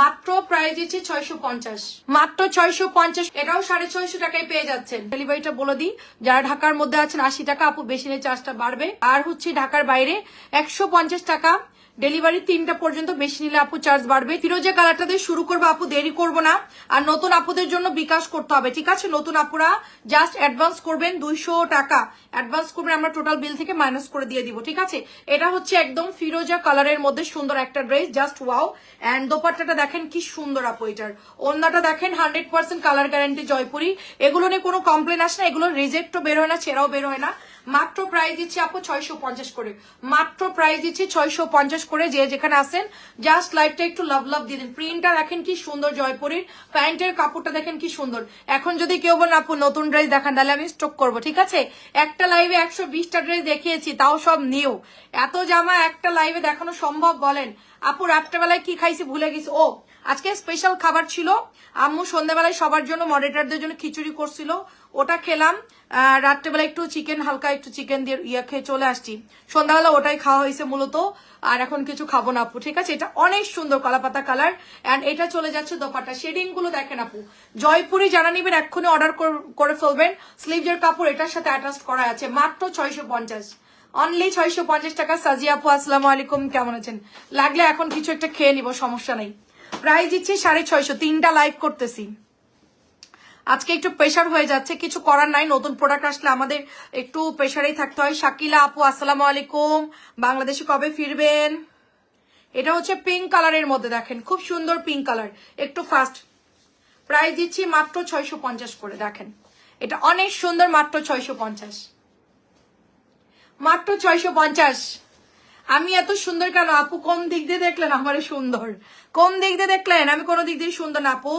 মাত্র প্রাইস দিচ্ছি ছয়শো পঞ্চাশ। মাত্র ছয়শো পঞ্চাশ, এটাও সাড়ে ছয়শো টাকায় পেয়ে যাচ্ছেন। ডেলিভারিটা বলে দিই, যারা ঢাকার মধ্যে আছেন, আশি টাকা আপু বেশিনের চার্জটা বাড়বে। আর হচ্ছে ঢাকার বাইরে, একশো পঞ্চাশ টাকা ডেলিভারি তিনটা পর্যন্ত বেশি নিলে আপু চার্জ বাড়বে। ফিরোজা কালারটা দিয়ে শুরু করব, আপু দেরি করব না। আর নতুন আপুদের জন্য বিকাশ করতে হবে, ঠিক আছে? নতুন আপুরা জাস্ট অ্যাডভান্স করবেন দুইশো টাকা। অ্যাডভান্স করবেন, আমরা টোটাল বিল থেকে মাইনাস করে দিয়ে দিব, ঠিক আছে? এটা হচ্ছে একদম ফিরোজা কালারের মধ্যে সুন্দর একটা ড্রেস জাস্ট ওয়াও অ্যান্ড দোপাট্টাটা দেখেন কি সুন্দর আপু এটার। অন্যটা দেখেন hundred percent colour guarantee Jaipuri. এগুলো নিয়ে কোনো কমপ্লেন আসে না, এগুলো রিজেক্টও বের হয় না, ছেড়াও বের হয় না। মাত্র প্রাইস দিচ্ছি আপু ছয়শো পঞ্চাশ করে। মাত্র প্রাইস দিচ্ছি ছয়শো পঞ্চাশ করে যে যেখানে আসেন জাস্ট লাইফটা একটু লাভ লাভ দিয়ে দিন প্রিন্টটা দেখেন কি সুন্দর জয়পুরির। প্যান্টের কাপড়টা দেখেন কি সুন্দর। এখন যদি কেউ বলেন, আপু, নতুন ড্রেস দেখান, তাহলে আমি স্টক করব। ঠিক আছে? একটা লাইভে একশো বিশটা ড্রেস দেখিয়েছি, তাও সব নিউ এত জামা একটা লাইভে দেখানো সম্ভব বলেন? আপু, রাত্রেবেলায় কি খাইছি ভুলে গেছি। ও, আজকে স্পেশাল খাবার ছিল। আম্মু সন্ধ্যাবেলায় সবার জন্য মডারেটারদের জন্য খিচুড়ি করছিল। ওটা খেলাম। রাত্রেবেলা একটু চিকেন হালকা একটু চিকেন দিয়ে ইয়ে খেয়ে চলে আসছি। সন্ধ্যাবেলা ওটাই খাওয়া হয়েছে মূলত। আর এখন কিছু খাব না আপু, ঠিক আছে? এটা অনেক সুন্দর কলাপাতা কালার অ্যান্ড এটা চলে যাচ্ছে দোপাটা শেডিংগুলো দেখেন আপু, জয়পুরি জানা নিবেন এক্ষুনি অর্ডার করে ফেলবেন। স্লিভজের কাপড় এটার সাথে অ্যাটাচ করা আছে। মাত্র ছয়শো পঞ্চাশ। অনলি ছয়শো পঞ্চাশ টাকা। সাজিয়া আপু, আসসালামু আলাইকুম। কেমন আছেন? লাগলে এখন কিছু একটা খেয়ে নিব, সমস্যা নেই। প্রাইস দিচ্ছি সাড়ে ছয়শো। তিনটা লাইভ করতেছি। আজকে একটু প্রেশার হয়ে যাচ্ছে, কিছু করার নাই, নতুন প্রোডাক্ট আসলে আমাদের একটু প্রেশারেই থাকতে হয়। শাকিলা আপু, আসসালামু আলাইকুম। বাংলাদেশে কবে ফিরবেন? এটা হচ্ছে পিঙ্ক কালারের মধ্যে দেখেন, খুব সুন্দর পিঙ্ক কালার একটু ফাস্ট প্রাইস দিচ্ছি মাত্র ছয়শো পঞ্চাশ করে, দেখেন। এটা অনেক সুন্দর, মাত্র ছয়শো পঞ্চাশ। মাত্র ছয়শো পঞ্চাশ। আমি এত সুন্দর কেন? আপু, কোন দিক দিয়ে দেখলেন আমার সুন্দর? কোন দিক দিয়ে দেখলেন? আমি কোনো দিক দিয়ে সুন্দর না, আপু।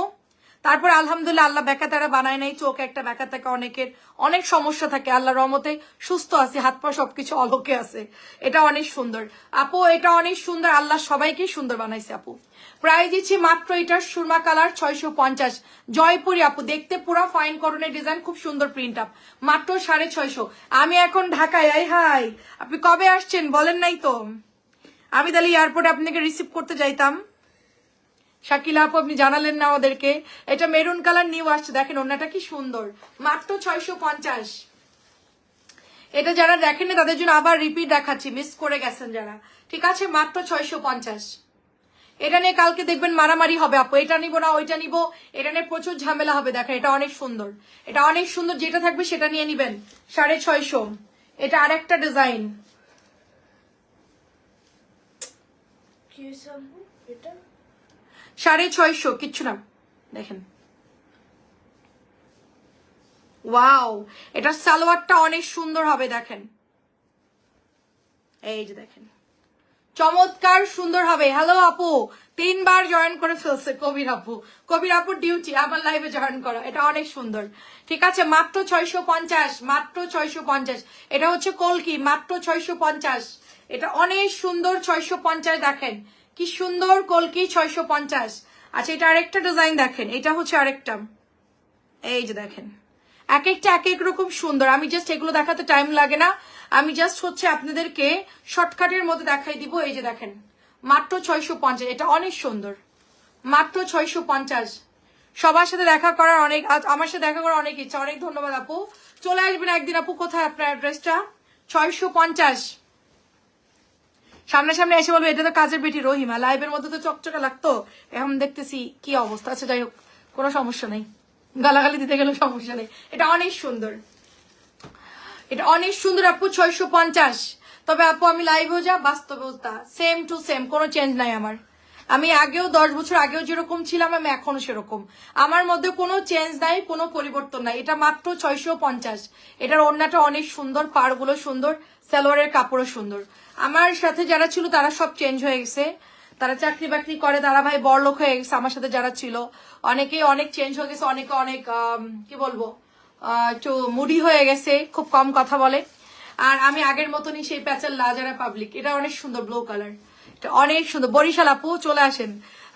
তারপর আলহামদুলিল্লাহ আল্লাহ বেকাতারা বানায় নাই, চোখ একটা বেকা থাকে অনেকের, অনেক সমস্যা থাকে আল্লাহ রহমতে সুস্থ আছে, হাত পা সবকিছু অলোকে আছে। এটা অনেক সুন্দর। আপু, এটা অনেক সুন্দর, আল্লাহ সবাইকে সুন্দর বানাইছে আপু। প্রায় দিচ্ছি মাত্র এটার সুরমা কালার ছয়শো পঞ্চাশ। জয়পুরি আপু, দেখতে পুরো ফাইন করণের ডিজাইন খুব সুন্দর প্রিন্ট আপ মাত্র সাড়ে ছয়শো। আমি এখন ঢাকায়, আই হাই। আপনি কবে আসছেন? বলেন নাই তো। আমি তাহলে এয়ারপোর্টে আপনাকে রিসিভ করতে যাইতাম। শাকিলা আপু, আপনি জানালেন না ওদেরকে। এটা মেরুন কালার নিউ আসছে। দেখেন ওনাটা কি সুন্দর। মাত্র ছয়শো পঞ্চাশ। এটা যারা দেখেননি, তাদের জন্য আবার রিপিট দেখাচ্ছি। মিস করে গেছেন যারা। ঠিক আছে? মাত্র ছয়শো পঞ্চাশ। এটা নিয়ে কালকে দেখবেন মারামারি হবে আপু। এটা নিব না, ওইটা নিব। এটা নিয়ে প্রচুর ঝামেলা হবে। দেখেন, এটা অনেক সুন্দর। এটা অনেক সুন্দর। যেটা থাকবে সেটা নিয়ে নিবেন। সাড়ে ছয়শো। এটা আর একটা ডিজাইন এটা? সাড়ে ছয়শো, কিচ্ছু না। দেখেন। ওয়াও এটা সালোয়ারটা অনেক সুন্দর হবে, দেখেন। এই যে দেখেন। চমৎকার সুন্দর হবে। হ্যালো আপু। তিনবার জয়েন করে ফেলছে কবির আপু। কবির আপুর ডিউটি আমার লাইভে জয়েন করা। এটা অনেক সুন্দর। ঠিক আছে, মাত্র ছয়শো পঞ্চাশ, মাত্র ছয়শো পঞ্চাশ। এটা হচ্ছে কলকি, মাত্র ছয়শো পঞ্চাশ। এটা অনেক সুন্দর ছয়শো পঞ্চাশ, দেখেন। কি সুন্দর কলকি ছয়শো পঞ্চাশ। আচ্ছা এটা আরেকটা ডিজাইন দেখেন। এটা হচ্ছে আরেকটা। এই যে দেখেন। এক একটা এক এক রকম সুন্দর। আমি জাস্ট এগুলো দেখাতে টাইম লাগে না। আমি জাস্ট হচ্ছে আপনাদেরকে শর্টকাটের মধ্যে দেখাই দিব। এই যে দেখেন। মাত্র ছয়শো পঞ্চাশ। এটা অনেক সুন্দর। মাত্র ছয়শো পঞ্চাশ। সবার সাথে দেখা করার অনেক আমার সাথে দেখা করার অনেক ইচ্ছা। অনেক ধন্যবাদ আপু। চলে আসবেন একদিন আপু। কোথায় আপনার অ্যাড্রেসটা ছয়শো পঞ্চাশ। সামনে সামনে এসে বলবে, এটা তো কাজের বেটি রহিমা। লাইভের মধ্যে তো চকচকে লাগতো। এখন দেখতেছি কি অবস্থা আছে। যাই হোক, কোনো সমস্যা নেই। গালাগালি দিতে গেলে সমস্যা নেই। এটা অনেক সুন্দর। এটা অনেক সুন্দর, আপু, ছয়শো পঞ্চাশ। তবে আপু, আমি লাইভেও যা, বাস্তবেও তা। সেম টু সেম কোনো চেঞ্জ নাই আমার। আমি আগেও, দশ বছর আগেও যেরকম ছিলাম, আমি এখনও সেরকম। আমার মধ্যে কোনো চেঞ্জ নাই, কোনো পরিবর্তন নাই। এটা মাত্র ছয়শো পঞ্চাশ। এটার ওড়নাটা অনেক সুন্দর, পাড়গুলো সুন্দর, সালোয়ারের কাপড়ও সুন্দর। আমার সাথে যারা ছিল, তারা সব চেঞ্জ হয়ে গেছে। তারা চাকরি বাকরি করে, তারা ভাই বড়লোক হয়ে গেছে আমার সাথে যারা ছিল। অনেকেই অনেক চেঞ্জ হয়ে গেছে, অনেকে অনেক কি বলব একটু মুডি হয়ে গেছে, খুব কম কথা বলে। আর আমি আগের মতনই সেই প্যাচার লাজারা পাবলিক এটা অনেক সুন্দর ব্লু কালার এটা অনেক সুন্দর। বরিশাল আপু, চলে আসেন।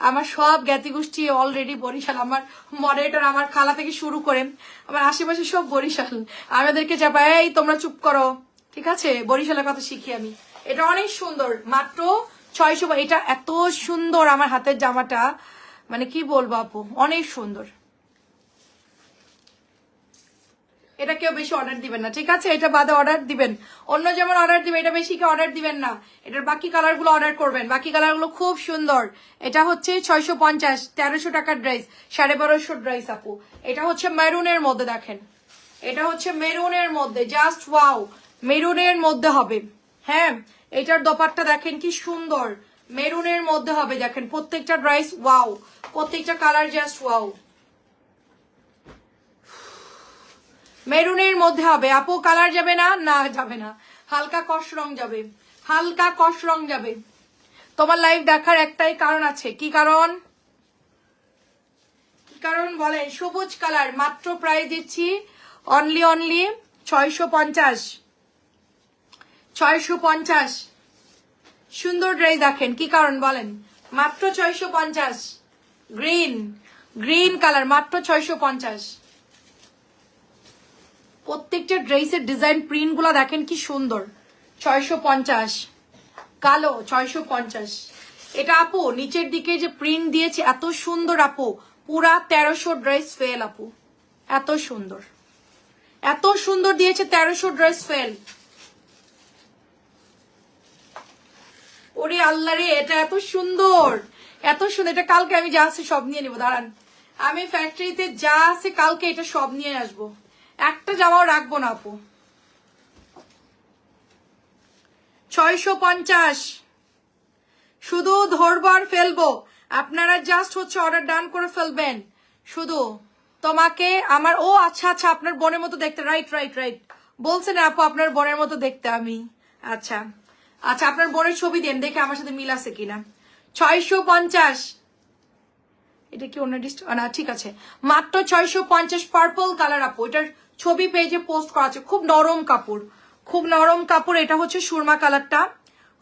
আমার সব জ্ঞাতি গোষ্ঠী অলরেডি বরিশাল। আমার মডারেটর আমার খালা থেকে শুরু করে, আমার আশেপাশে সব বরিশাল। আমাদেরকে চাপায় এই, তোমরা চুপ করো। ঠিক আছে? বরিশালের কথা শিখি আমি। এটা অনেক সুন্দর। মাত্র ছয়শো এটা এত সুন্দর আমার হাতের জামাটা। মানে কি বলব আপু? অনেক সুন্দর। এটা কেউ বেশি অর্ডার দিবেন না, ঠিক আছে? এটা বাদে অর্ডার দিবেন। অন্য যেমন অর্ডার দিবেন, এটা বেশি কেউ অর্ডার দিবেন না। এটার বাকি কালারগুলো অর্ডার করবেন। বাকি কালারগুলো খুব সুন্দর। এটা হচ্ছে ছয়শো পঞ্চাশ, তেরোশো টাকার ড্রেস সাড়ে বারোশো ড্রেস আপু। এটা হচ্ছে মেরুনের মধ্যে দেখেন। এটা হচ্ছে মেরুনের মধ্যে জাস্ট ওয়াও মেরুনের মধ্যে হবে। হ্যাঁ এটার দোপারটা দেখেন কি সুন্দর। মেরুনের মধ্যে হবে, দেখেন, প্রত্যেকটা ড্রাইস ওয়াও, প্রত্যেকটা কালার জাস্ট ওয়াও। মেরুনের মধ্যে হবে, আপু, কালার যাবে না? না, যাবে না। হালকা কষ রং যাবে, হালকা কষ রং যাবে। তোমার লাইভ দেখার একটাই কারণ আছে, কি কারণ? কি কারণ বলেন? সবুজ কালার, মাত্র প্রাইস দিচ্ছি অনলি অনলি ছয়শো পঞ্চাশ। ছয়শো পঞ্চাশ। সুন্দর ড্রেস দেখেন, কি কারণ বলেন? মাত্র ছয়শো পঞ্চাশ। গ্রিন গ্রিন কালার, মাত্র ছয়শো পঞ্চাশ। প্রত্যেকটা ড্রেসের ডিজাইন প্রিন্টগুলা দেখেন কি সুন্দর। ছয়শো পঞ্চাশ। কালো, ছয়শো পঞ্চাশ। এটা আপু, নিচের দিকে যে প্রিন্ট দিয়েছে, এত সুন্দর আপু। পুরা তেরোশো ড্রেস ফেল আপু। এত সুন্দর। এত সুন্দর দিয়েছে তেরোশো ড্রেস ফেল। ওরে আল্লাহ রে, এটা এত সুন্দর। এত সুন্দর, এটা কালকে আমি যা আছে সব নিয়ে নিবো, দাঁড়ান। আমি ফ্যাক্টরিতে যা আছে কালকে এটা সব নিয়ে আসব। একটা জামাও রাখব না, আপু। ছয়শো পঞ্চাশ। শুধু ধরবো আর ফেলব। আপনারা জাস্ট হচ্ছে অর্ডার ডান করে ফেলবেন। শুধু তোমাকে আমার, ও আচ্ছা আচ্ছা আপনার বোনের মতো দেখতে রাইট রাইট রাইট বলছেন আপু, আপনার বোনের মতো দেখতে আমি। আচ্ছা। আচ্ছা আপনার বোনের ছবি দেন, দেখে আমার সাথে মিল আছে কিনা। ছয়শো পঞ্চাশ। এটা কি অন্য ডিস্ট না, ঠিক আছে। মাত্র ছয়শো পঞ্চাশ পার্পল কালার আপু, এটার ছবি পেজে পোস্ট করা আছে। খুব নরম কাপড়। খুব নরম কাপড়, এটা হচ্ছে সুরমা কালারটা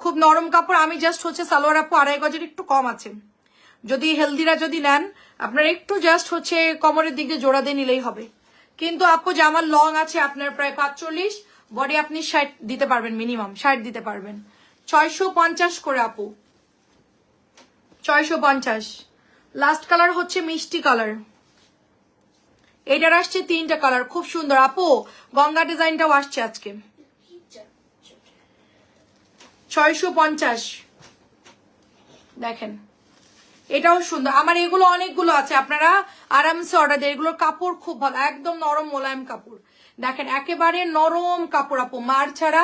খুব নরম কাপড়, আমি জাস্ট হচ্ছে সালোয়ার আপু, আড়াই গজের একটু কম আছে। যদি হেলদিরা যদি নেন, আপনার একটু জাস্ট হচ্ছে কমরের দিকে জোড়া দিয়ে নিলেই হবে। কিন্তু আপু জামার লং আছে, আপনার প্রায় পাঁচচল্লিশ। বডি আপনি ষাট দিতে পারবেন মিনিমাম ষাট দিতে পারবেন। ছয়শো পঞ্চাশ করে আপু। ছয়শো পঞ্চাশ। লাস্ট কালার হচ্ছে মিষ্টি কালার এটার আসছে তিনটা কালার খুব সুন্দর। আপু, গঙ্গা ডিজাইনটাও আসছে আজকে। ছয়শো পঞ্চাশ। দেখেন, এটাও সুন্দর। আমার এগুলো অনেকগুলো আছে, আপনারা আরামসে অর্ডার দেয় এগুলোর কাপড় খুব ভালো, একদম নরম মোলায়েম কাপড়। দেখেন, একেবারে নরম কাপড়, আপু, মার ছাড়া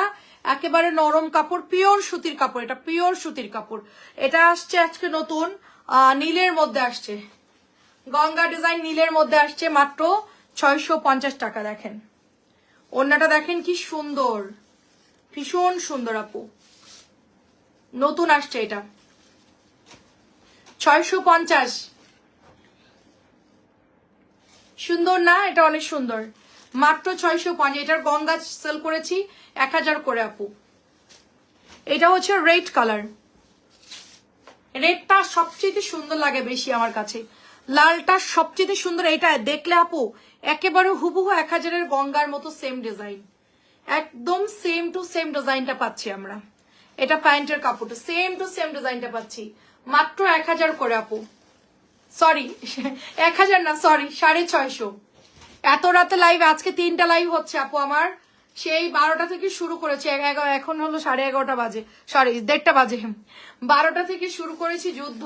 একেবারে নরম কাপড়, পিওর সুতির কাপড়, এটা পিওর সুতির কাপড়। এটা আসছে আজকে নতুন নীলের মধ্যে আসছে। গঙ্গা ডিজাইন নীলের মধ্যে আসছে মাত্র ছয়শো পঞ্চাশ টাকা, দেখেন। অন্যটা দেখেন কি সুন্দর, ভীষণ সুন্দর, আপু। নতুন আসছে এটা। ছয়শো পঞ্চাশ। সুন্দর না? এটা অনেক সুন্দর। মাত্র ছয়শো পঞ্চাশ এটার গঙ্গা সেল করেছি এক হাজার করে আপু। এটা হচ্ছে রেড কালার রেডটা সবচেয়ে সুন্দর লাগে বেশি আমার কাছে। লালটা সবচেয়ে সুন্দর। এটা দেখলে আপু, একেবারে হুবহু এক হাজারের গঙ্গার মতো সেম ডিজাইন একদম সেম টু সেম ডিজাইনটা পাচ্ছি আমরা। এটা প্যান্টের কাপড়টা সেম টু সেম ডিজাইনটা পাচ্ছি। মাত্র এক হাজার করে আপু। সরি এক হাজার না সরি সাড়ে ছয়শো। এত রাতে লাইভ আজকে তিনটা লাইভ হচ্ছে আপু আমার। সেই বারোটা থেকে শুরু করেছি এখন হলো সাড়ে এগারোটা বাজে। সরি দেড়টা বাজে। বারোটা থেকে শুরু করেছি যুদ্ধ।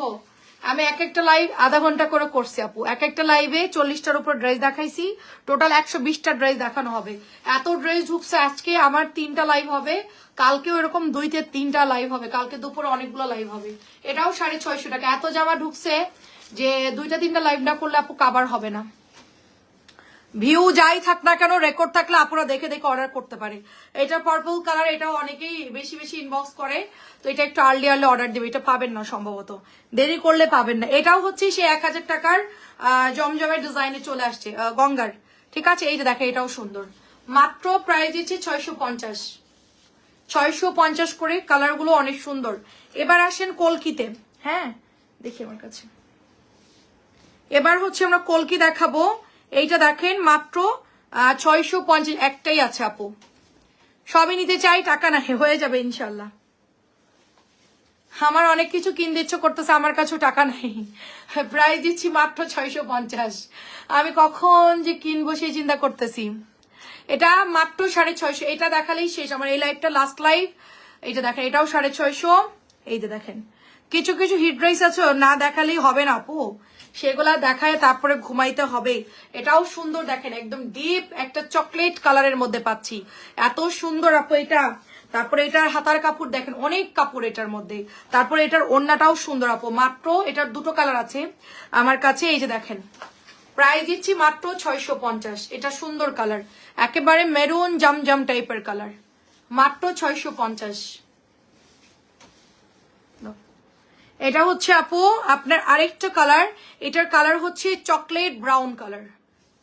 আমি এক একটা লাইভ আধা ঘণ্টা করে করছি আপু। এক একটা লাইভে চল্লিশটার উপর ড্রেস দেখাইছি। টোটাল একশো বিশটা ড্রেস দেখানো হবে। এত ড্রেস ঢুকছে আজকে আমার তিনটা লাইভ হবে। কালকেও এরকম দুই থেকে তিনটা লাইভ হবে। কালকে দুপুরে অনেকগুলো লাইভ হবে। এটাও সাড়ে ছয়শো টাকা। এত জামা ঢুকছে যে দুইটা, তিনটা লাইভ না করলে আপু কাবার হবে না। ভিউ যাই থাক না কেন রেকর্ড থাকলে আপনারা দেখে দেখে অর্ডার করতে পারে। এটা পার্পল কালার এটাও অনেকেই বেশি বেশি ইনবক্স করে। তো এটা একটু আর্লি আর্লি অর্ডার দেবে, এটা পাবেন না সম্ভবত। দেরি করলে পাবেন না। এটাও হচ্ছে সে এক হাজার টাকার জমজমের ডিজাইনে চলে আসছে গঙ্গার। ঠিক আছে? এই যে দেখে এটাও সুন্দর। মাত্র প্রাইস দিচ্ছে ছয়শো পঞ্চাশ। ছয়শো পঞ্চাশ করে কালারগুলো অনেক সুন্দর। এবার আসেন কলকিতে। হ্যাঁ দেখি আমার কাছে। এবার হচ্ছে আমরা কলকি দেখাবো। এইটা দেখেন মাত্র ছয়শো পঞ্চাশ, একটাই আছে আপু। সবই নিতে চাই, টাকা না হয়ে যাবে ইনশাল্লাহ। আমার অনেক কিছু কিনতে ইচ্ছে করতেছে, আমার কাছেও টাকা নাই। প্রাইস দিচ্ছি মাত্র ছয়শো পঞ্চাশ। আমি কখন যে কিনবো সেই চিন্তা করতেছি। এটা মাত্র সাড়ে ছয়শো, এটা দেখালেই শেষ। আমার এই লাইফটা লাস্ট লাইফ এইটা দেখেন, এটাও সাড়ে ছয়শো। এই যে দেখেন, কিছু কিছু হিট রাইস আছে, না দেখালেই হবে না আপু। সেগুলা দেখায় তারপরে ঘুমাইতে হবে। এটাও সুন্দর দেখেন, একদম ডিপ একটা চকলেট কালারের মধ্যে পাচ্ছি। এত সুন্দর আপু এটা। তারপরে এটার হাতার কাপড় দেখেন, অনেক কাপড় এটার মধ্যে। তারপরে এটার ওড়নাটাও সুন্দর আপু, মাত্র এটার দুটো কালার আছে। আমার কাছে এই যে দেখেন, প্রাইস দিচ্ছি মাত্র ছয়শো পঞ্চাশ। এটা সুন্দর কালার একেবারে মেরুন জামজাম টাইপের কালার মাত্র ছয়শো পঞ্চাশ। এটা হচ্ছে আপু, আপনার আরেকটা কালার এটার কালার হচ্ছে চকলেট ব্রাউন কালার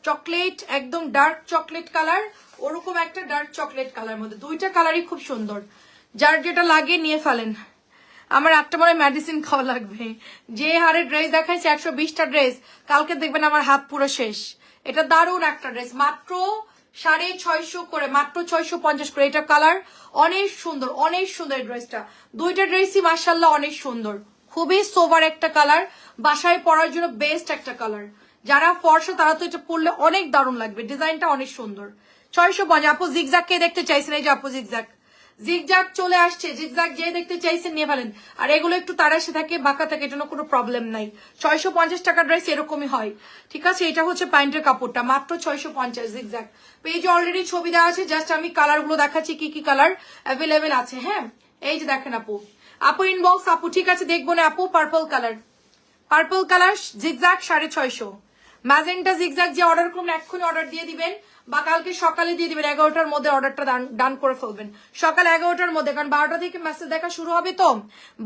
চকলেট একদম ডার্ক চকলেট কালার ওরকম একটা ডার্ক চকলেট কালার মধ্যে। দুইটা কালারই খুব সুন্দর। যার যেটা লাগে নিয়ে ফেলেন। আমার একটা মনে মেডিসিন খাওয়া লাগবে। যে হারে ড্রেস দেখাইছে, একশো বিশটা ড্রেস কালকে দেখবেন আমার হাত পুরো শেষ। এটা দারুণ একটা ড্রেস মাত্র সাড়ে ছয়শো করে, মাত্র ছয়শো পঞ্চাশ করে। এটা কালার অনেক সুন্দর অনেক সুন্দর ড্রেসটা দুইটা ড্রেসই মার্শাল্লাহ অনেক সুন্দর। খুবই সোভার একটা কালার, বাসায় পরার জন্য বেস্ট একটা কালার। যারা ফর্সা, তারা তো এটা পরলে অনেক দারুণ লাগবে, ডিজাইনটা অনেক সুন্দর। ছয়শো পঞ্চাশ, আপু জিগজাক কে দেখতে চাইছেন? এই যে আপু জিগজাক জিগজাগ চলে আসছে জিগজাগ যে দেখতে চাইছেন, নিয়ে ফেলেন। আর এগুলো একটু তারাশে থাকে, বাঁকা থাকে, এজন্য কোনো প্রবলেম নাই। ছয়শো পঞ্চাশ টাকা ড্রেস এরকমই হয়। ঠিক আছে, এটা হচ্ছে প্যান্টের কাপড়টা, মাত্র ছয়শো পঞ্চাশ জিগজাগ পেজে অলরেডি ছবি দেওয়া আছে জাস্ট আমি কালারগুলো দেখাচ্ছি, কি কি কালার অ্যাভেলেবেল আছে হ্যাঁ? এই যে দেখেন আপু। আপু ইনবক্স আপু, ঠিক আছে, দেখব না, আপু purple colour purple colour zigzag সাড়ে ছয়শো। ম্যাজেন্টা জিগজাগ যে অর্ডার করুন, এক্ষুনি অর্ডার দিয়ে দিবেন। বা কালকে সকালে দিয়ে দিবেন, এগারোটার মধ্যে অর্ডারটা ডান করে ফেলবেন। সকাল এগারোটার মধ্যে, কারণ বারোটা থেকে মেসেজ দেখা শুরু হবে তো।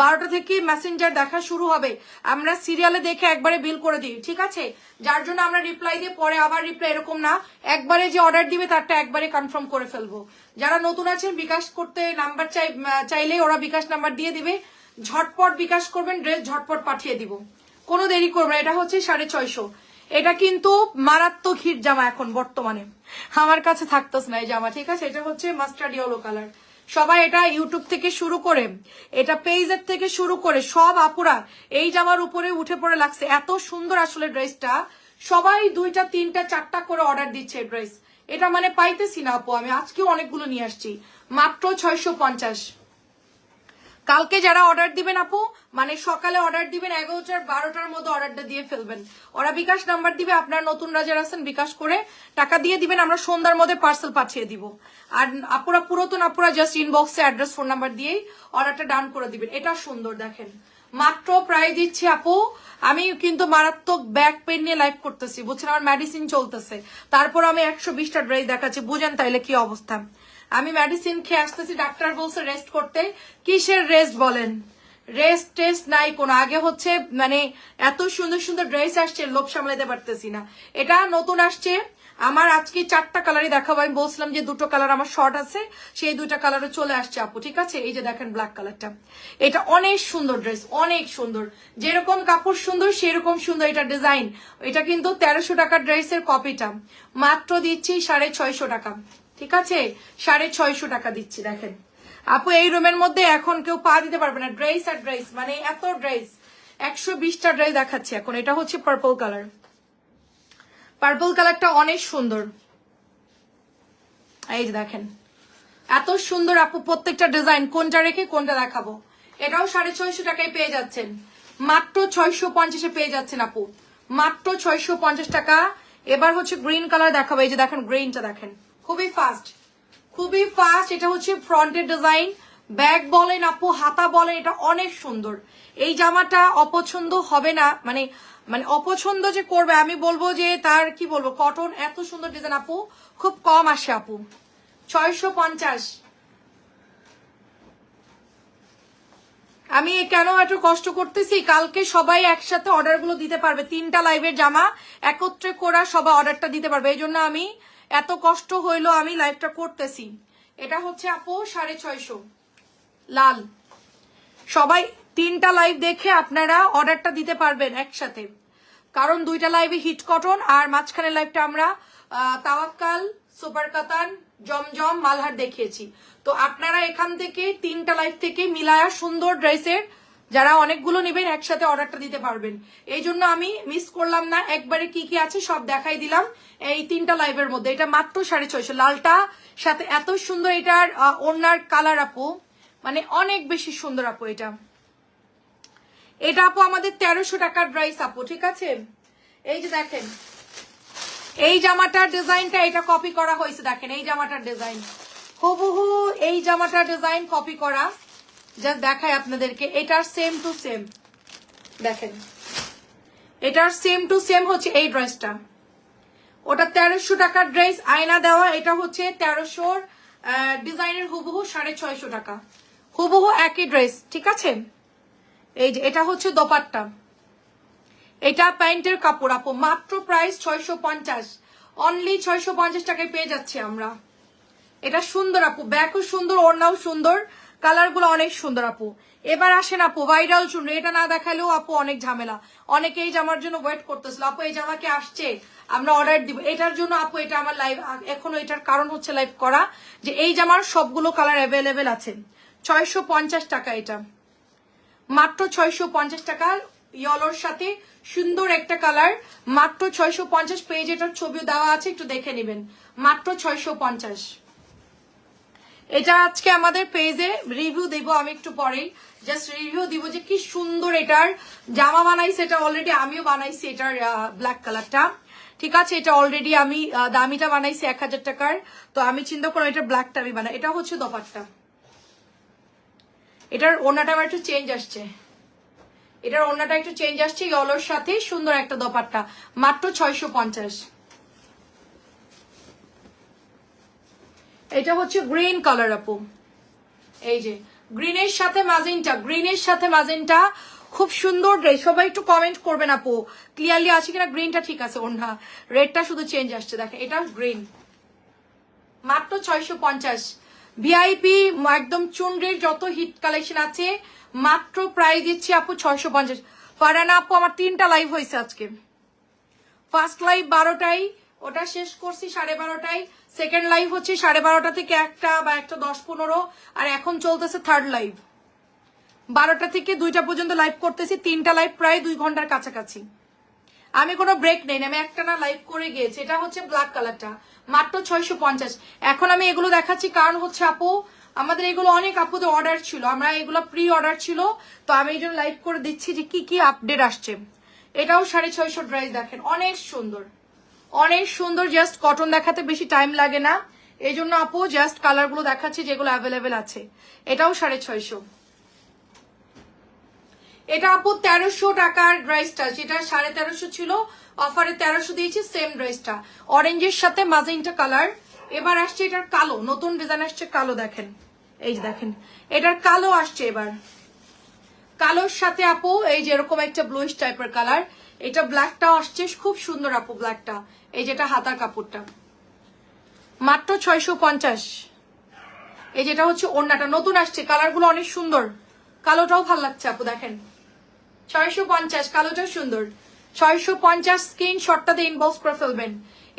বারোটা থেকে মেসেঞ্জার দেখা শুরু হবে। আমরা সিরিয়ালে দেখে একবারে বিল করে দিই, ঠিক আছে? যার জন্য আমরা রিপ্লাই দিয়ে পরে আবার রিপ্লাই এরকম না। একবারে যে অর্ডার দিবে, তারটা একবারে কনফার্ম করে ফেলব। যারা নতুন আছেন, বিকাশ করতে নাম্বার চাই চাইলেই ওরা বিকাশ নাম্বার দিয়ে দিবে। ঝটপট বিকাশ করবেন, ড্রেস ঝটপট পাঠিয়ে দিব। কোনো দেরি করবে এটা হচ্ছে সাড়ে ছয়শো। এটা কিন্তু মারাত্মক হিট জামা এখন বর্তমানে। আমার কাছে থাকতেছ না এই জামা, ঠিক আছে? এটা হচ্ছে মাস্টার্ড ইয়েলো কালার। সবাই এটা ইউটিউব থেকে শুরু করে, এটা পেজের থেকে শুরু করে, সব আপুরা এই জামার উপরে উঠে পড়ে লাগছে। এত সুন্দর আসলে ড্রেসটা। সবাই দুইটা, তিনটা, চারটা করে অর্ডার দিচ্ছে ড্রেস। এটা মানে পাইতেছি না আপু, আমি আজকেও অনেকগুলো নিয়ে আসছি। মাত্র ছয়শো পঞ্চাশ। কালকে যারা অর্ডার দিবেন আপু মানে সকালে অর্ডার দিবেন এগারোটার বারোটার মধ্যে অর্ডারটা দিয়ে ফেলবেন। ওরা বিকাশ নাম্বার দিবে, আপনার নতুনরা যারা আছেন, বিকাশ করে টাকা দিয়ে দিবেন, আমরা সন্ধ্যার মধ্যে পার্সেল পাঠিয়ে দিব। আর আপুরা পুরাতন আপুরা জাস্ট ইনবক্সে অ্যাড্রেস ফোন নাম্বার দিয়েই অর্ডারটা ডান করে দিবেন। এটা সুন্দর, দেখেন। মাত্র প্রায় দিচ্ছি আপু। আমি কিন্তু মারাত্মক ব্যাক পেন নিয়ে লাইভ করতেছি, বুঝছেন? আমার মেডিসিন চলতেছে। তারপর আমি একশো বিশটা ড্রেস দেখাচ্ছি, বুঝেন তাইলে কি অবস্থা। আমি মেডিসিন খেয়ে আসতেছি, ডাক্তার বলছে রেস্ট করতে। কিসের রেস্ট বলেন? রেস্ট টেস্ট নাই কোনো। আগে হচ্ছে মানে এত সুন্দর সুন্দর ড্রেস আসছে, লোভ সামলাতে পারতেছি না। এটা নতুন আসছে আমার আজকে চারটা কালারই দেখাবো। আমি বলছিলাম যে দুটো কালার আমার শর্ট আছে, সেই দুইটা কালারও চলে আসছে আপু, ঠিক আছে? এই যে দেখেন ব্ল্যাক কালারটা এটা অনেক সুন্দর ড্রেস অনেক সুন্দর। যেরকম কাপড় সুন্দর, সেরকম সুন্দর এটা ডিজাইন এটা কিন্তু তেরোশো টাকার ড্রেসের কপিটা মাত্র দিচ্ছি সাড়ে ছয়শো টাকা, ঠিক আছে? সাড়ে ছয়শো টাকা দিচ্ছি, দেখেন। আপু, এই রুমের মধ্যে এখন কেউ পা দিতে পারবে না। ড্রেস আর ড্রেস মানে এত ড্রেস একশো বিশটা ড্রেস দেখাচ্ছে এখন। এটা হচ্ছে পার্পল কালার পার্পল কালারটা অনেক সুন্দর। এই যে দেখেন। এত সুন্দর আপু প্রত্যেকটা ডিজাইন, কোনটা রেখে কোনটা দেখাবো। এটাও সাড়ে ছয়শো টাকায় পেয়ে যাচ্ছেন। মাত্র ছয়শো পঞ্চাশে পেয়ে যাচ্ছেন আপু। মাত্র ছয়শো পঞ্চাশ টাকা। এবার হচ্ছে গ্রিন কালার দেখাবো। এই যে দেখেন গ্রিনটা দেখেন। খুবই ফাস্ট খুবই ফাস্ট এটা হচ্ছে ফ্রন্টের ডিজাইন ব্যাগ বলেন আপু, হাতা বলেন, এটা অনেক সুন্দর। এই জামাটা অপছন্দ হবে না মানে মানে অপছন্দ যে করবে, আমি বলব যে তার, কি বলব কটন এত সুন্দর ডিজাইন আপু, খুব কম আসে আপু। ছয়শো পঞ্চাশ। আমি কেন এত কষ্ট করতেছি? কালকে সবাই একসাথে অর্ডারগুলো দিতে পারবে, তিনটা লাইভের জামা, একত্রে করা সবাই অর্ডারটা দিতে পারবে। এই জন্য আমি এত কষ্ট হইল আমি লাইভটা করতেছি। এটা হচ্ছে আপু সাড়ে ছয়শো। লাল। সবাই তিনটা লাইভ দেখে আপনারা অর্ডারটা দিতে পারবেন একসাথে। কারণ দুইটা লাইভে হিট কটন আর মাঝখানে লাইভটা আমরা তাওয়াক্কাল সুপার কাতান জমজম মালহার দেখিয়েছি। তো আপনারা এখান থেকে তিনটা লাইভ থেকে মিলায়া সুন্দর ড্রেসের যারা অনেকগুলো নেবেন একসাথে অর্ডারটা দিতে পারবেন। এই জন্য আমি মিস করলাম না একবারে কি কি আছে সব দেখাই দিলাম এই তিনটা লাইভের মধ্যে। এটা মাত্র সাড়ে ছয়শো। লালটা সাথে এত সুন্দর এটার আহ, ওড়নার কালার আপু। মানে অনেক বেশি সুন্দর আপু এটা। এটা আপু আমাদের তেরোশো টাকার ড্রাইস আপু, ঠিক আছে? এই যে দেখেন, এই জামাটার ডিজাইনটা এটা কপি করা হয়েছে, দেখেন, এই জামাটার ডিজাইন। হুবহু এই জামাটার ডিজাইন কপি করা। জাস্ট দেখায় আপনাদেরকে, এটার সেম টু সেম দেখেন, এটার সেম টু সেম হচ্ছে এই ড্রেসটা ওটা তেরোশো টাকার ড্রেস আয়না দেওয়া, এটা হচ্ছে তেরোশোর ডিজাইনের হুবহু সাড়ে ছয়শো টাকা। হুবহু একই ড্রেস, ঠিক আছে? এই যে, এটা হচ্ছে দোপাট্টা। এটা প্যান্টের কাপড়, আপু, মাত্র প্রাইস ছয়শো পঞ্চাশ। অনলি ছয়শো পঞ্চাশ টাকায় পেয়ে যাচ্ছি আমরা। এটা সুন্দর, আপু ব্যাকও সুন্দর, ওড়নাও সুন্দর কালারগুলো অনেক সুন্দর, আপু। এবার আসেন, আপু ভাইরাল চুনরি এটা না দেখালেও, আপু, অনেক ঝামেলা। অনেকে এই জামার জন্য ওয়েট করতেছিল, আপু, এই জামাকে আসছে, আমরা অর্ডার দিব। এটার জন্য, আপু, এটা আমার লাইভ এখনও এটার কারণ হচ্ছে লাইভ করা, যে এই জামার সবগুলো কালার অ্যাভেলেবেল আছে। ছয়শো পঞ্চাশ টাকা এটা। মাত্র ছয়শো পঞ্চাশ টাকার ইয়লোর সাথে সুন্দর একটা কালার। মাত্র ছয়শো পঞ্চাশ পেজ এটার ছবিও দেওয়া আছে, একটু দেখে নেবেন। মাত্র ছয়শো পঞ্চাশ। এটা আজকে আমাদের পেজে রিভিউ দেবো আমি একটু পরেই জাস্ট রিভিউ দিব যে কি সুন্দর এটার জামা বানাইছে এটা অলরেডি আমিও বানাইছি এটার ব্ল্যাক কালারটা ঠিক আছে, এটা অলরেডি আমি দামিটা বানাইছি এক হাজার টাকার। তো আমি চিন্তা করলাম এটা ব্ল্যাকটা আমি বানাই। এটা হচ্ছে দোপাট্টা। এটার ওনাটা আমার একটু চেঞ্জ আসছে। এটার ওনাটা একটু চেঞ্জ আসছে, ইয়লোর সাথে সুন্দর একটা দোপাট্টা, মাত্র ছয়শো পঞ্চাশ। এটা হচ্ছে গ্রিন কালার আপু। এই যে গ্রিনের সাথে মাজেন্টা গ্রিনের সাথে মাজেন্টা খুব সুন্দর ড্রেস সবাই একটু কমেন্ট করবেন আপু। ক্লিয়ারলি আছে কিনা? গ্রিনটা ঠিক আছে ওনা রেডটা শুধু চেঞ্জ আসছে, দেখেন এটা গ্রিন মাত্র ছয়শো পঞ্চাশ। ভিআইপি একদম চুনরির যত হিট কালেকশন আছে, মাত্র প্রাইস দিচ্ছি আপু ছয়শো পঞ্চাশ। ফারানা আপু, আমার তিনটা লাইভ হয়েছে আজকে। ফার্স্ট লাইভ বারোটায়, ওটা শেষ করছি সাড়ে বারোটায়। সেকেন্ড লাইভ হচ্ছে সাড়ে বারোটা থেকে একটা বা একটা দশ পনেরো, আর এখন চলতেছে থার্ড লাইভ বারোটা থেকে দুইটা পর্যন্ত লাইভ করতেছি, তিনটা লাইভ প্রায় দুই ঘণ্টার কাছাকাছি। আমি কোনো ব্রেক নেই আমি একটা না লাইভ করে গিয়েছি। এটা হচ্ছে ব্ল্যাক কালারটা মাত্র ছয়শো পঞ্চাশ। এখন আমি এগুলো দেখাচ্ছি, কারণ হচ্ছে আপু, আমাদের এগুলো অনেক আপুদের অর্ডার ছিল। আমরা এগুলো প্রি অর্ডার ছিল, তো আমি এই জন্য লাইভ করে দিচ্ছি যে কি কি আপডেট আসছে। এটাও সাড়ে ছয়শো ড্রাইস দেখেন, অনেক সুন্দর। অনেক সুন্দর জাস্ট কটন দেখাতে বেশি টাইম লাগে না। এই জন্য আপু জাস্ট কালারগুলো দেখাচ্ছি যেগুলো অ্যাভেলেবেল আছে। এটাও সাড়ে ছয়শো। এটা আপু তেরোশো টাকার ড্রেসটা যেটা সাড়ে তেরোশো ছিল অফারে তেরোশো দিয়েছি সেম ড্রেসটা অরেঞ্জের সাথে মাজেন্টা কালার এবার আসছে এটার কালো, নতুন ডিজাইন আসছে কালো, দেখেন। এই যে দেখেন, এটার কালো আসছে এবার। কালোর সাথে আপু, এই যে এরকম একটা ব্লুইশ টাইপের কালার এটা ব্ল্যাকটা আসছে, খুব সুন্দর আপু ব্ল্যাকটা এই যেটা হাতার কাপড়টা। মাত্র ছয়শো পঞ্চাশ। এই যেটা হচ্ছে ওড়নাটা, নতুন আসছে কালারগুলো অনেক সুন্দর। কালোটাও ভালো লাগছে আপু, দেখেন। ছয়শো পঞ্চাশ কালোটাও সুন্দর। ছয়শো পঞ্চাশ স্ক্রিন শটটাতে ইনবক্স করে ফেলবেন।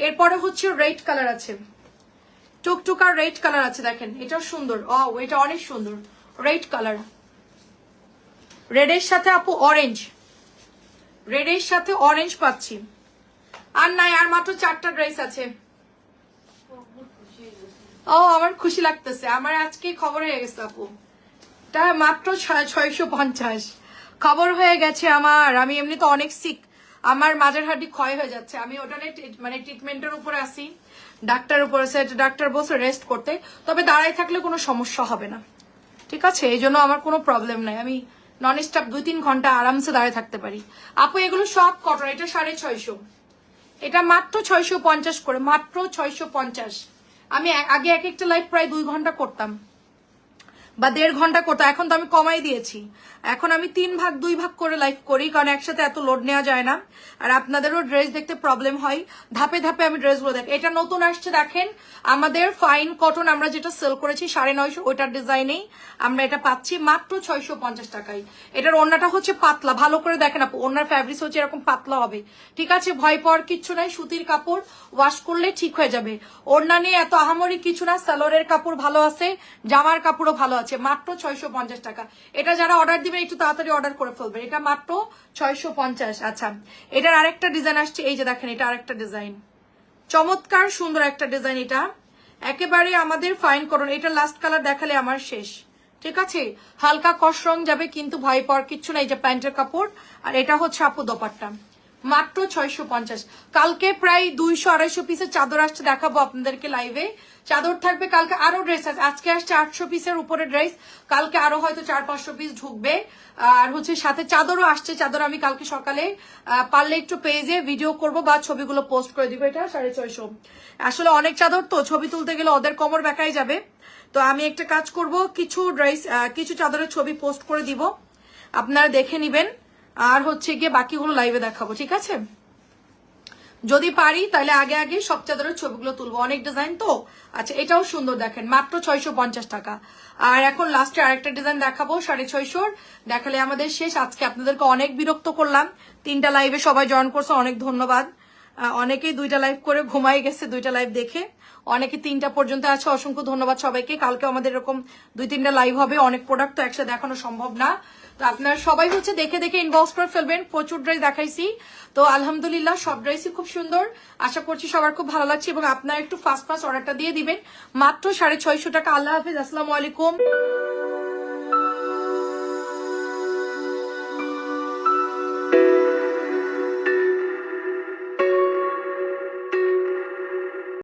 এরপরে হচ্ছে রেড কালার আছে। টুকটুকার রেড কালার আছে, দেখেন। এটাও সুন্দর। ও এটা অনেক সুন্দর। রেড কালার রেডের সাথে আপু অরেঞ্জ রেডের সাথে অরেঞ্জ পাচ্ছি। আর নাই, আর মাত্র চারটা ড্রেস আছে। ও, আমার খুশি লাগতেছে। আমার আজকে খবর হয়ে গেছে, আপু। তা মাত্র ছয়শো পঞ্চাশ। খবর হয়ে গেছে আমার। আমি এমনি তো অনেক সিক আমার মাঝের হাড্ডি ক্ষয় হয়ে যাচ্ছে। আমি ওটা মানে ট্রিটমেন্টের উপরে আসি ডাক্তার উপরে আছে, ডাক্তার বসে রেস্ট করতে। তবে দাঁড়ায় থাকলে কোনো সমস্যা হবে না। ঠিক আছে? এই জন্য আমার কোনো প্রবলেম নাই। আমি নন স্টপ দুই তিন ঘণ্টা আরামসে দাঁড়িয়ে থাকতে পারি। আপু এগুলো সব কটন এটা সাড়ে ছয়শো। এটা মাত্র ছয়শো পঞ্চাশ করে। মাত্র ছয়শো পঞ্চাশ। আমি আগে এক একটা লাইভ প্রায় দুই ঘণ্টা করতাম। বা দেড় ঘণ্টা করতাম। এখন তো আমি কমাই দিয়েছি। এখন আমি তিন ভাগ, দুই ভাগ করে লাইভ করি, কারণ একসাথে এত লোড নেওয়া যায় না। আর আপনাদেরও ড্রেস দেখতে প্রবলেম হয়। ধাপে ধাপে আমি ড্রেসগুলো দেখ। এটা নতুন আসছে, দেখেন। আমাদের ফাইন কটন আমরা যেটা সেল করেছি, সাড়ে নয়শো, ওইটার ডিজাইনেই আমরা এটা পাচ্ছি মাত্র ছয়শো পঞ্চাশ টাকায়। এটার ওড়নাটা হচ্ছে পাতলা। ভালো করে দেখেন আপু, ওড়নার ফ্যাব্রিক্স হচ্ছে এরকম পাতলা হবে। ঠিক আছে, ভয় পাওয়ার কিচ্ছু নাই। সুতির কাপড় ওয়াশ করলে ঠিক হয়ে যাবে। ওড়না নিয়ে এত আহামরি কিছু না। সালোয়ারের কাপড় ভালো আছে, জামার কাপড়ও ভালো আছে। মাত্র ছয়শো পঞ্চাশ টাকা। এটা যারা অর্ডার দিবেন একটু তাড়াতাড়ি অর্ডার করে ফেলবেন। এটা মাত্র ছয়শো পঞ্চাশ। আচ্ছা এটার আরেকটা ডিজাইন আসছে। এই যে দেখেন, এটা আরেকটা ডিজাইন চমৎকার, সুন্দর একটা ডিজাইন এটা। একেবারে আমাদের ফাইন করুন এটা লাস্ট কালার দেখালে আমার শেষ। ঠিক আছে? হালকা কস রং যাবে, কিন্তু ভয় পাওয়ার কিচ্ছু নাই যে প্যান্টের কাপড়। আর এটা হচ্ছে আপু দোপাট্টা। মাত্র ছয়শো পঞ্চাশ। কালকে প্রায় দুইশো, আড়াইশো পিসের চাদর আসছে, দেখাবো আপনাদেরকে লাইভে চাদর থাকবে, কালকে আরও ড্রেস আছে। আজকে আসছে আটশো পিসের উপরে ড্রেস কালকে আরও হয়তো চার, পাঁচশো পিস ঢুকবে। আর হচ্ছে সাথে চাদরও আসছে, চাদর আমি কালকে সকালে পারলে একটু পেজে ভিডিও করব বা ছবিগুলো পোস্ট করে দিব। এটা সাড়ে ছয়শো। আসলে অনেক চাদর তো, ছবি তুলতে গেলে ওদের কোমর বেঁকাই যাবে। তো আমি একটা কাজ করব, কিছু ড্রেস কিছু চাদরের ছবি পোস্ট করে দিব। আপনারা দেখে নিবেন। আর হচ্ছে গিয়ে বাকিগুলো লাইভে দেখাবো, ঠিক আছে? যদি পারি, তাহলে আগে আগে সব চাদরের ছবিগুলো তুলবো। অনেক ডিজাইন তো? আচ্ছা এটাও সুন্দর দেখেন, মাত্র ছয়শো পঞ্চাশ টাকা। আর এখন লাস্টে আরেকটা ডিজাইন দেখাবো, সাড়ে ছয়শোর। দেখালে আমাদের শেষ। আজকে আপনাদেরকে অনেক বিরক্ত করলাম। তিনটা লাইভে সবাই জয়েন করছে, অনেক ধন্যবাদ। অনেকেই দুইটা লাইভ করে ঘুমাই গেছে, দুইটা লাইভ দেখে। অনেকে তিনটা পর্যন্ত আছে, অসংখ্য ধন্যবাদ সবাইকে। কালকে আমাদের এরকম দুই তিনটা লাইভ হবে, অনেক প্রোডাক্ট তো একসাথে দেখানো সম্ভব না। তো আপনারা সবাই হচ্ছে দেখে দেখে ইনবক্স করে ফেলবেন। প্রচুর ড্রেস দেখাইছি। তো আলহামদুলিল্লাহ সব ড্রেসই খুব সুন্দর। আশা করছি সবার খুব ভালো লাগছে এবং আপনারা একটু ফাস্ট ফাস্ট অর্ডারটা দিয়ে দিবেন। মাত্র সাড়ে ছয়শো টাকা। আল্লাহ হাফিজ। আসসালামু আলাইকুম।